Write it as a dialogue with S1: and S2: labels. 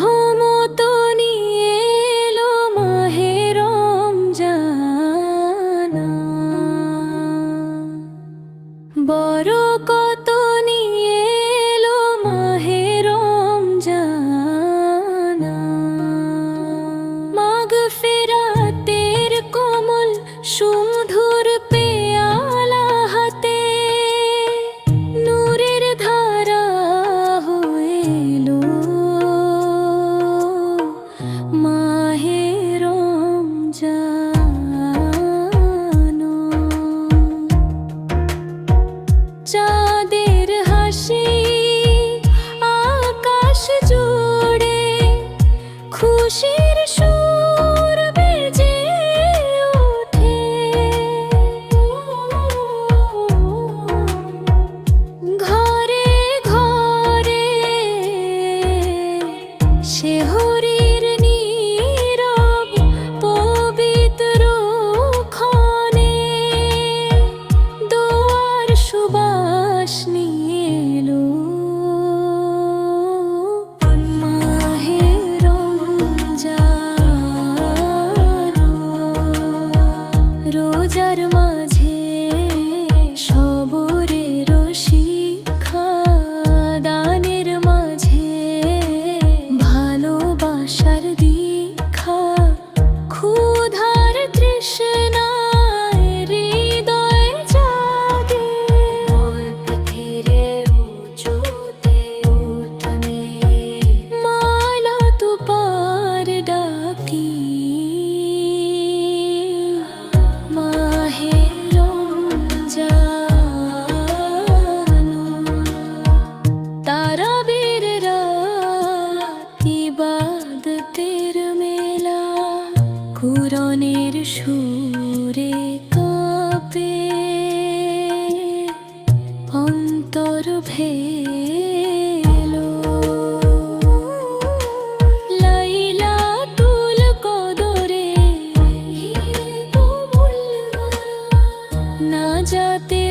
S1: রহমত নিয়ে এলো মাহে রমজান। বড় কত নিয়ে এলো মাহে রমজান। মাগ ফেরাতের কোমল সুমধুর পেয়ালা হাতে, নূরের ধারা হয়ে সুবাস নিয়ে এলো। ti.